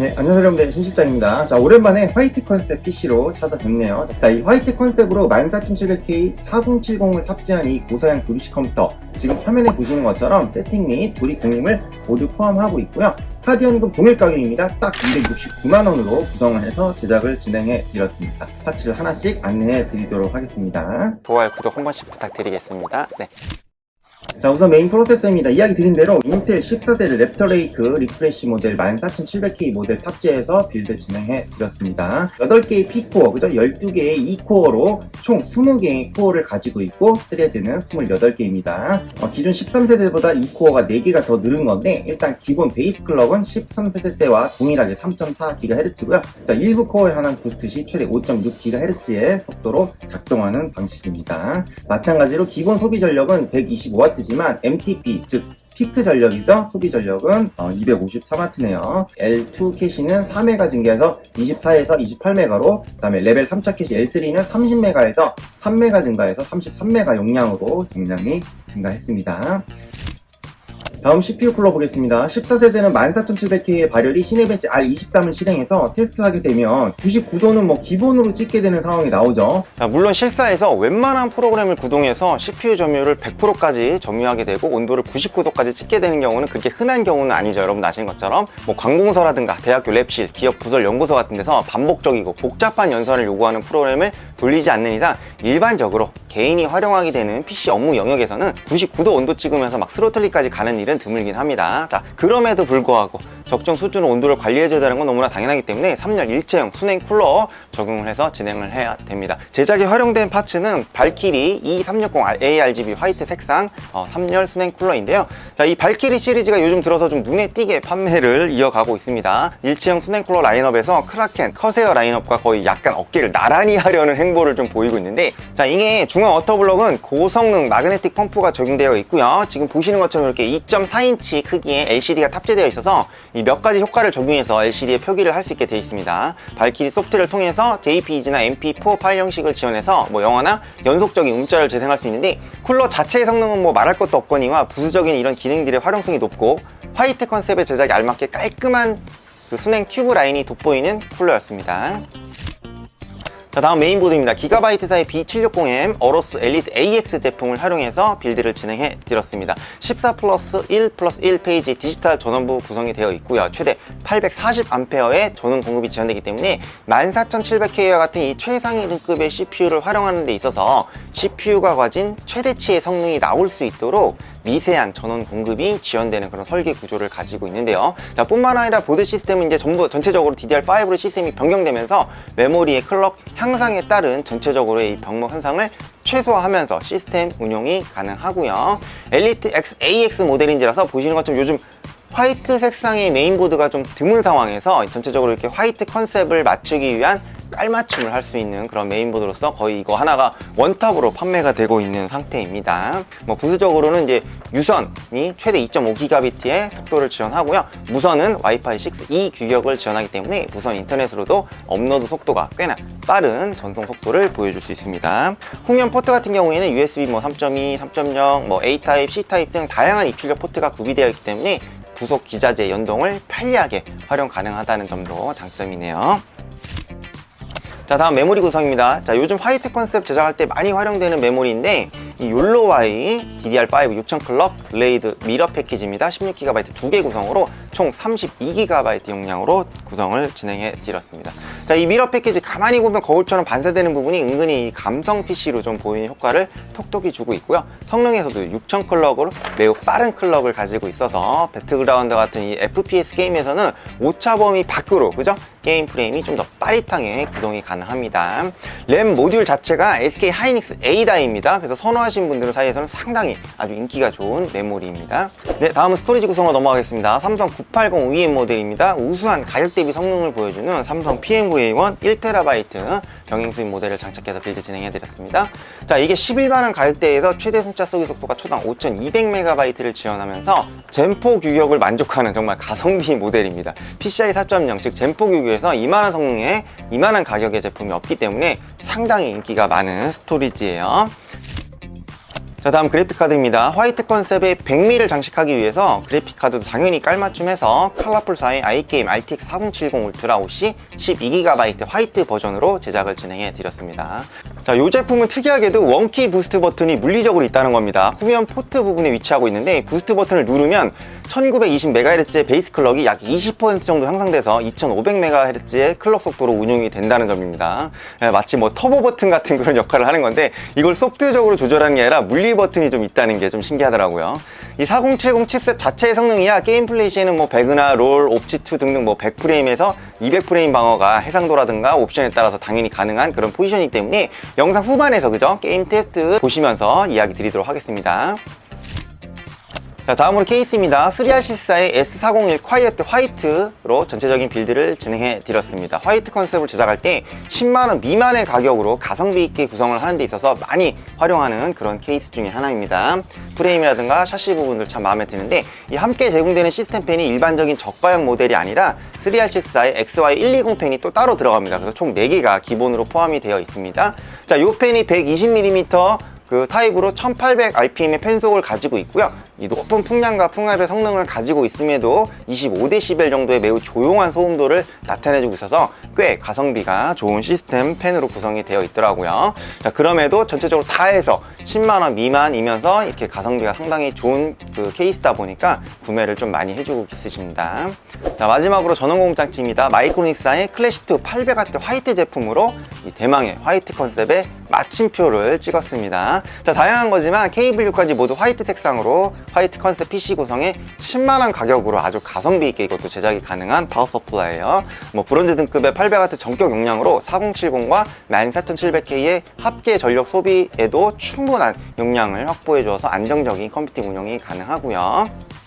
안녕하세요 여러분들. 신실장입니다. 자 오랜만에 화이트 컨셉 PC로 찾아뵙네요. 자 이 화이트 컨셉으로 14700K 4070을 탑재한 이 고사양 조립식 컴퓨터. 지금 화면에 보시는 것처럼 세팅 및 조립 공임을 모두 포함하고 있고요. 연금 동일 가격입니다. 딱 269만원으로 구성을 해서 제작을 진행해 드렸습니다. 파츠를 하나씩 안내해 드리도록 하겠습니다. 좋아요, 구독 한 번씩 부탁드리겠습니다. 네. 자 우선 메인 프로세서입니다. 이야기 드린 대로 인텔 14세대 랩터 레이크 리프레시 모델 14700K 모델 탑재해서 빌드 진행해 드렸습니다. 8개의 P코어, 그죠? 12개의 E코어로 총 20개의 코어를 가지고 있고 스레드는 28개입니다. 어, 기존 13세대보다 E코어가 4개가 더 늘은 건데 일단 기본 베이스 클럭은 13세대 때와 동일하게 3.4GHz고요. 자, 일부 코어에 한한 부스트 시 최대 5.6GHz의 속도로 작동하는 방식입니다. 마찬가지로 기본 소비 전력은 125W 지만 MTP 즉 피크 전력이죠. 소비 전력은 253W네요. L2 캐시는 4메가 증가해서 24에서 28메가로 그다음에 레벨 3차 캐시 L3는 30메가에서 3메가 증가해서 33메가 용량으로 용량이 증가했습니다. 다음 CPU 쿨러 보겠습니다. 14세대는 14700K의 발열이 시네벤치 R23을 실행해서 테스트하게 되면 99도는 뭐 기본으로 찍게 되는 상황이 나오죠. 자, 물론 실사에서 웬만한 프로그램을 구동해서 CPU 점유율을 100%까지 점유하게 되고 온도를 99도까지 찍게 되는 경우는 그렇게 흔한 경우는 아니죠. 여러분 아시는 것처럼 뭐 관공서라든가 대학교 랩실, 기업 부설 연구소 같은 데서 반복적이고 복잡한 연산을 요구하는 프로그램을 돌리지 않는 이상 일반적으로 개인이 활용하게 되는 PC 업무 영역에서는 99도 온도 찍으면서 막 스로틀리까지 가는 일은 드물긴 합니다. 자, 그럼에도 불구하고 적정 수준의 온도를 관리해줘야 되는 건 너무나 당연하기 때문에 3열 일체형 순행 쿨러 적용을 해서 진행을 해야 됩니다. 제작에 활용된 파츠는 발키리 E360 ARGB 화이트 색상 어, 3열 순행 쿨러인데요. 자, 이 발키리 시리즈가 요즘 들어서 좀 눈에 띄게 판매를 이어가고 있습니다. 일체형 순행 쿨러 라인업에서 크라켄, 커세어 라인업과 거의 약간 어깨를 나란히 하려는 행보를 좀 보이고 있는데 자, 이게 중앙 워터블럭은 고성능 마그네틱 펌프가 적용되어 있고요. 지금 보시는 것처럼 이렇게 2.4인치 크기의 LCD가 탑재되어 있어서 이 몇 가지 효과를 적용해서 LCD에 표기를 할 수 있게 되어 있습니다. 발키리 소프트를 통해서 JPEG나 MP4 파일 형식을 지원해서 뭐 영화나 연속적인 음자를 재생할 수 있는데 쿨러 자체의 성능은 뭐 말할 것도 없거니와 부수적인 이런 기능들의 활용성이 높고 화이트 컨셉의 제작에 알맞게 깔끔한 그 순행 큐브 라인이 돋보이는 쿨러였습니다. 자 다음 메인보드입니다. 기가바이트사의 B760M 어로스 엘리트 AX 제품을 활용해서 빌드를 진행해 드렸습니다. 14 플러스 1 플러스 1 페이지 디지털 전원부 구성이 되어 있고요. 최대 840A의 전원 공급이 지원되기 때문에 14700K와 같은 이 최상위 등급의 CPU를 활용하는 데 있어서 CPU가 가진 최대치의 성능이 나올 수 있도록 미세한 전원 공급이 지원되는 그런 설계 구조를 가지고 있는데요. 자, 뿐만 아니라 보드 시스템은 이제 전부 전체적으로 DDR5로 시스템이 변경되면서 메모리의 클럭 향상에 따른 전체적으로의 이 병목 현상을 최소화하면서 시스템 운용이 가능하고요. 엘리트 X AX 모델인지라서 보시는 것처럼 요즘 화이트 색상의 메인보드가 좀 드문 상황에서 전체적으로 이렇게 화이트 컨셉을 맞추기 위한 깔맞춤을 할 수 있는 그런 메인보드로서 거의 이거 하나가 원탑으로 판매가 되고 있는 상태입니다. 뭐 부수적으로는 이제 유선이 최대 2.5기가비트의 속도를 지원하고요. 무선은 와이파이 6E 규격을 지원하기 때문에 무선 인터넷으로도 업로드 속도가 꽤나 빠른 전송 속도를 보여줄 수 있습니다. 후면 포트 같은 경우에는 USB 뭐 3.2, 3.0, 뭐 A 타입, C 타입 등 다양한 입출력 포트가 구비되어 있기 때문에 부속 기자재 연동을 편리하게 활용 가능하다는 점도 장점이네요. 자 다음 메모리 구성입니다. 자 요즘 화이트 컨셉 제작할 때 많이 활용되는 메모리인데 이 욜로와이 DDR5 6000 클럭 블레이드 미러 패키지입니다 16GB 두 개 구성으로 총 32GB 용량으로 구성을 진행해 드렸습니다 자 이 미러 패키지 가만히 보면 거울처럼 반사되는 부분이 은근히 감성 PC로 좀 보이는 효과를 톡톡히 주고 있고요 성능에서도 6000 클럭으로 매우 빠른 클럭을 가지고 있어서 배틀그라운드 같은 이 FPS 게임에서는 오차 범위 밖으로 그죠? 게임 프레임이 좀 더 빠릿하게 구동이 가능합니다. 램 모듈 자체가 SK 하이닉스 A다입니다. 그래서 선호 하신 분들 사이에서는 상당히 아주 인기가 좋은 메모리입니다. 네, 다음은 스토리지 구성으로 넘어가겠습니다. 삼성 980 OEM 모델입니다. 우수한 가격 대비 성능을 보여주는 삼성 PMVA1 1TB 병행 수입 모델을 장착해서 빌드 진행해드렸습니다. 자, 이게 11만원 가격대에서 최대 순차 쏘기 속도가 초당 5200MB를 지원하면서 젠4 규격을 만족하는 정말 가성비 모델입니다. PCI 4.0, 즉 젠4 규격에서 이만한 성능에 이만한 가격의 제품이 없기 때문에 상당히 인기가 많은 스토리지예요. 자, 자 다음 그래픽카드입니다. 화이트 컨셉의 백미를 장식하기 위해서 그래픽카드도 당연히 깔맞춤해서 컬러풀사의 iGame RTX 4070 울트라 OC 12GB 화이트 버전으로 제작을 진행해 드렸습니다. 자이 제품은 특이하게도 원키 부스트 버튼이 물리적으로 있다는 겁니다. 후면 포트 부분에 위치하고 있는데 부스트 버튼을 누르면 1920MHz의 베이스 클럭이 약 20% 정도 향상돼서 2500MHz의 클럭 속도로 운용이 된다는 점입니다. 예, 마치 뭐 터보 버튼 같은 그런 역할을 하는 건데 이걸 소프트적으로 조절하는 게 아니라 물리 버튼이 좀 있다는 게 좀 신기하더라고요. 이 4070 칩셋 자체의 성능이야 게임 플레이 시에는 뭐 배그나 롤, 옵지2 등등 뭐 100프레임에서 200프레임 방어가 해상도라든가 옵션에 따라서 당연히 가능한 그런 포지션이기 때문에 영상 후반에서 그죠? 게임 테스트 보시면서 이야기 드리도록 하겠습니다. 자, 다음으로 케이스입니다. 3RC4의 S401 콰이어트 화이트로 전체적인 빌드를 진행해 드렸습니다. 화이트 컨셉을 제작할 때 10만원 미만의 가격으로 가성비 있게 구성을 하는 데 있어서 많이 활용하는 그런 케이스 중에 하나입니다. 프레임이라든가 샤시 부분들 참 마음에 드는데 이 함께 제공되는 시스템 펜이 일반적인 저가형 모델이 아니라 3RC4의 XY120 펜이 또 따로 들어갑니다. 그래서 총 4개가 기본으로 포함이 되어 있습니다. 자, 이 펜이 120mm 그 타입으로 1800rpm의 펜속을 가지고 있고요. 이 높은 풍량과 풍압의 성능을 가지고 있음에도 25dB 정도의 매우 조용한 소음도를 나타내주고 있어서 꽤 가성비가 좋은 시스템 펜으로 구성이 되어 있더라고요. 자, 그럼에도 전체적으로 다 해서 10만원 미만이면서 이렇게 가성비가 상당히 좋은 그 케이스다 보니까 구매를 좀 많이 해주고 있으십니다. 자, 마지막으로 전원공장치입니다. 마이크로닉스의 클래시2 800W 화이트 제품으로 이 대망의 화이트 컨셉의 마침표를 찍었습니다. 자, 다양한 거지만 케이블6까지 모두 화이트 색상으로 화이트 컨셉 PC 구성에 10만원 가격으로 아주 가성비 있게 이것도 제작이 가능한 파워 서플라이예요. 뭐 브론즈 등급의 800W 전격 용량으로 4070과 14700K의 합계 전력 소비에도 충분한 용량을 확보해 주어서 안정적인 컴퓨팅 운영이 가능하고요.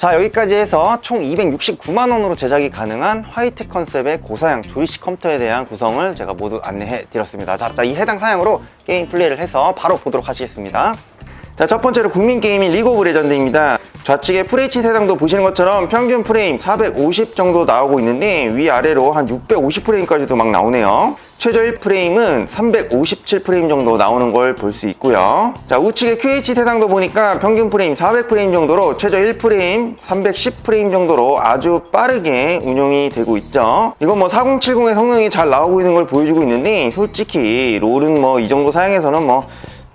자 여기까지 해서 총 269만원으로 제작이 가능한 화이트 컨셉의 고사양 조이식 컴퓨터에 대한 구성을 제가 모두 안내해 드렸습니다 자, 자, 이 해당 사양으로 게임 플레이를 해서 바로 보도록 하시겠습니다 자, 첫 번째로 국민 게임인 리그 오브 레전드입니다. 좌측에 FHD 세상도 보시는 것처럼 평균 프레임 450 정도 나오고 있는데 위아래로 한 650프레임까지도 막 나오네요. 최저 1프레임은 357프레임 정도 나오는 걸 볼 수 있고요. 자, 우측에 QH 세상도 보니까 평균 프레임 400프레임 정도로 최저 1프레임 310프레임 정도로 아주 빠르게 운용이 되고 있죠. 이건 뭐 4070의 성능이 잘 나오고 있는 걸 보여주고 있는데 솔직히 롤은 뭐 이 정도 사양에서는 뭐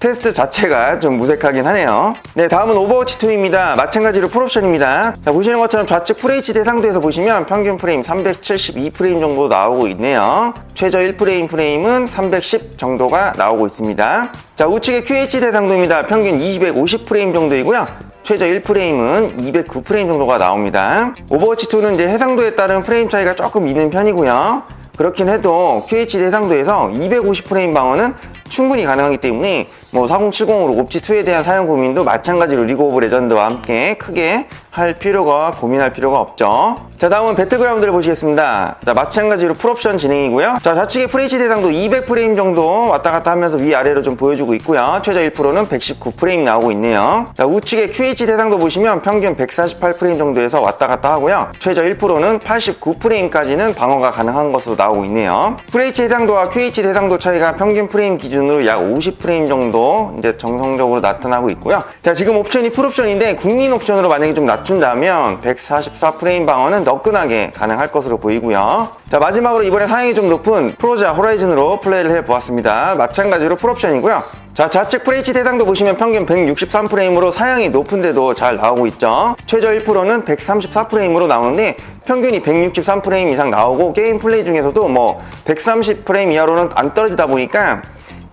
테스트 자체가 좀 무색하긴 하네요. 네, 다음은 오버워치 2입니다. 마찬가지로 풀옵션입니다. 자, 보시는 것처럼 좌측 FHD 상도에서 보시면 평균 프레임 372프레임 정도 나오고 있네요. 최저 1프레임 프레임은 310 정도가 나오고 있습니다. 자, 우측에 QHD 상도입니다. 평균 250프레임 정도이고요. 최저 1프레임은 209프레임 정도가 나옵니다. 오버워치 2는 이제 해상도에 따른 프레임 차이가 조금 있는 편이고요. 그렇긴 해도 QHD 해상도에서 250프레임 방어는 충분히 가능하기 때문에 뭐 4070으로 옵지2에 대한 사용 고민도 마찬가지로 리그 오브 레전드와 함께 크게 할 필요가 고민할 필요가 없죠. 자 다음은 배틀그라운드를 보시겠습니다. 자 마찬가지로 풀옵션 진행이고요. 자 좌측에 FHD 대상도 200프레임 정도 왔다 갔다 하면서 위아래로 좀 보여주고 있고요. 최저 1%는 119프레임 나오고 있네요. 자 우측에 QH 대상도 보시면 평균 148프레임 정도에서 왔다 갔다 하고요. 최저 1%는 89프레임까지는 방어가 가능한 것으로 나오고 있네요. FH 대상도와 QH 대상도 차이가 평균 프레임 기준 으로 약 50프레임 정도 이제 정성적으로 나타나고 있고요. 자 지금 옵션이 풀옵션인데 국민 옵션으로 만약에 좀 낮춘다면 144프레임 방어는 너끈하게 가능할 것으로 보이고요. 자 마지막으로 이번에 사양이 좀 높은 프로자 호라이즌으로 플레이를 해보았습니다. 마찬가지로 풀옵션이고요. 자 좌측 FH 대상도 보시면 평균 163프레임으로 사양이 높은데도 잘 나오고 있죠. 최저 1%는 134프레임으로 나오는데 평균이 163프레임 이상 나오고 게임 플레이 중에서도 뭐 130프레임 이하로는 안 떨어지다 보니까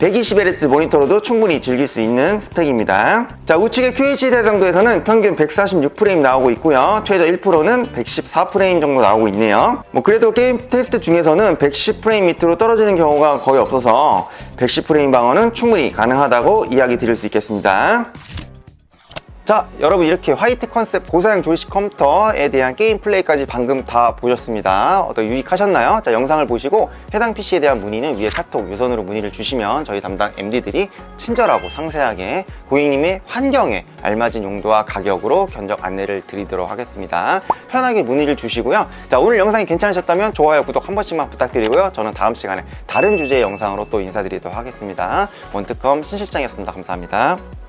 120Hz 모니터로도 충분히 즐길 수 있는 스펙입니다. 자, 우측의 QHD 대상도에서는 평균 146프레임 나오고 있고요. 최저 1%는 114프레임 정도 나오고 있네요. 뭐 그래도 게임 테스트 중에서는 110프레임 밑으로 떨어지는 경우가 거의 없어서 110프레임 방어는 충분히 가능하다고 이야기 드릴 수 있겠습니다. 자 여러분 이렇게 화이트 컨셉 고사양 조이식 컴퓨터에 대한 게임 플레이까지 방금 다 보셨습니다. 어떤 유익하셨나요? 자 영상을 보시고 해당 PC에 대한 문의는 위에 카톡 유선으로 문의를 주시면 저희 담당 MD들이 친절하고 상세하게 고객님의 환경에 알맞은 용도와 가격으로 견적 안내를 드리도록 하겠습니다. 편하게 문의를 주시고요. 자 오늘 영상이 괜찮으셨다면 좋아요 구독 한 번씩만 부탁드리고요. 저는 다음 시간에 다른 주제의 영상으로 또 인사드리도록 하겠습니다. 원특컴 신실장이었습니다. 감사합니다